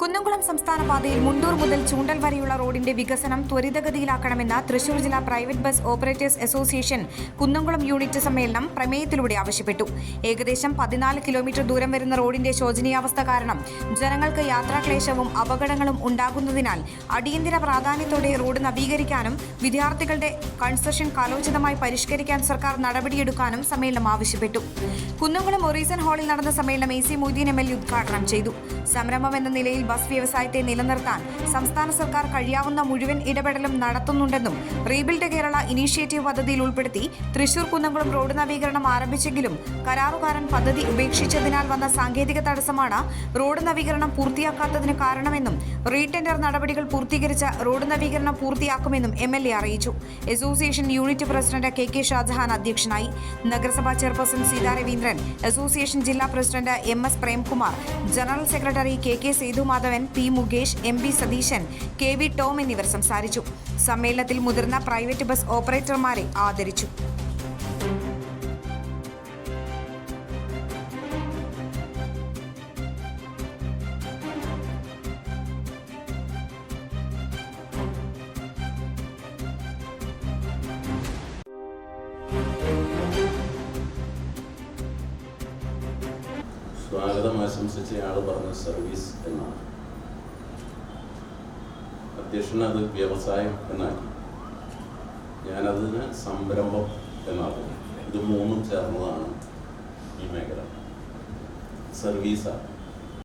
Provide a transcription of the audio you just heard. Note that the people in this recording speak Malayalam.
കുന്നംകുളം സംസ്ഥാന പാതയിൽ മുണ്ടൂർ മുതൽ ചൂണ്ടൽ വരെയുള്ള റോഡിന്റെ വികസനം ത്വരിതഗതിയിലാക്കണമെന്ന തൃശൂർ ജില്ലാ private bus operators association Kunnamkulam unit സമ്മേളനം പ്രമേയത്തിലൂടെ ആവശ്യപ്പെട്ടു. ഏകദേശം പതിനാല് കിലോമീറ്റർ ദൂരം വരുന്ന റോഡിന്റെ ശോചനീയാവസ്ഥ കാരണം ജനങ്ങൾക്ക് യാത്രാക്ലേശവും അപകടങ്ങളും ഉണ്ടാകുന്നതിനാൽ അടിയന്തര പ്രാധാന്യത്തോടെ റോഡ് നവീകരിക്കാനും വിദ്യാർത്ഥികളുടെ കൺസെഷൻ കാലോചിതമായി പരിഷ്കരിക്കാൻ സർക്കാർ നടപടിയെടുക്കാനും സമ്മേളനം ആവശ്യപ്പെട്ടു. കുന്നംകുളം ഒറീസൺ ഹാളിൽ നടന്ന സമ്മേളനം A C Moideen M L ഉദ്ഘാടനം ചെയ്തു. സംരംഭം എന്ന നിലയിൽ ബസ് വ്യവസായത്തെ നിലനിർത്താൻ സംസ്ഥാന സർക്കാർ കഴിയാവുന്ന മുഴുവൻ ഇടപെടലും നടത്തുന്നുണ്ടെന്നും റീബിൽഡ് കേരള ഇനീഷ്യേറ്റീവ് പദ്ധതിയിൽ ഉൾപ്പെടുത്തി തൃശൂർ കുന്നംകുളം റോഡ് നവീകരണം ആരംഭിച്ചെങ്കിലും കരാറുകാരൻ പദ്ധതി ഉപേക്ഷിച്ചതിനാൽ വന്ന സാങ്കേതിക തടസ്സമാണ് റോഡ് നവീകരണം പൂർത്തിയാക്കാത്തതിന് കാരണമെന്നും റീടെൻഡർ നടപടികൾ പൂർത്തീകരിച്ച റോഡ് നവീകരണം പൂർത്തിയാക്കുമെന്നും എം എൽ എ അറിയിച്ചു. Association unit president K K Shajahan അധ്യക്ഷനായി. നഗരസഭാ ചെയർപേഴ്സൺ സീതാ രവീന്ദ്രൻ അസോസിയേഷൻ ജില്ലാ president M S Premkumar general secretary K K Sethumadhavan P Mukesh M P Satheesan K V Tom എന്നിവർ സംസാരിച്ചു. സമ്മേളനത്തിൽ മുതിർന്ന പ്രൈവറ്റ് ബസ് ഓപ്പറേറ്റർമാരെ ആദരിച്ചു. സ്വാഗതം ആശംസിച്ച് ആൾ പറഞ്ഞ സർവീസ് എന്നാണ്. അധ്യക്ഷൻ അത് വ്യവസായം എന്നാക്കി. ഞാനതിന് സംരംഭം എന്നാക്കുന്നു ഇത് മൂന്നും ചേർന്നതാണ് ഈ മേഖല. സർവീസാണ്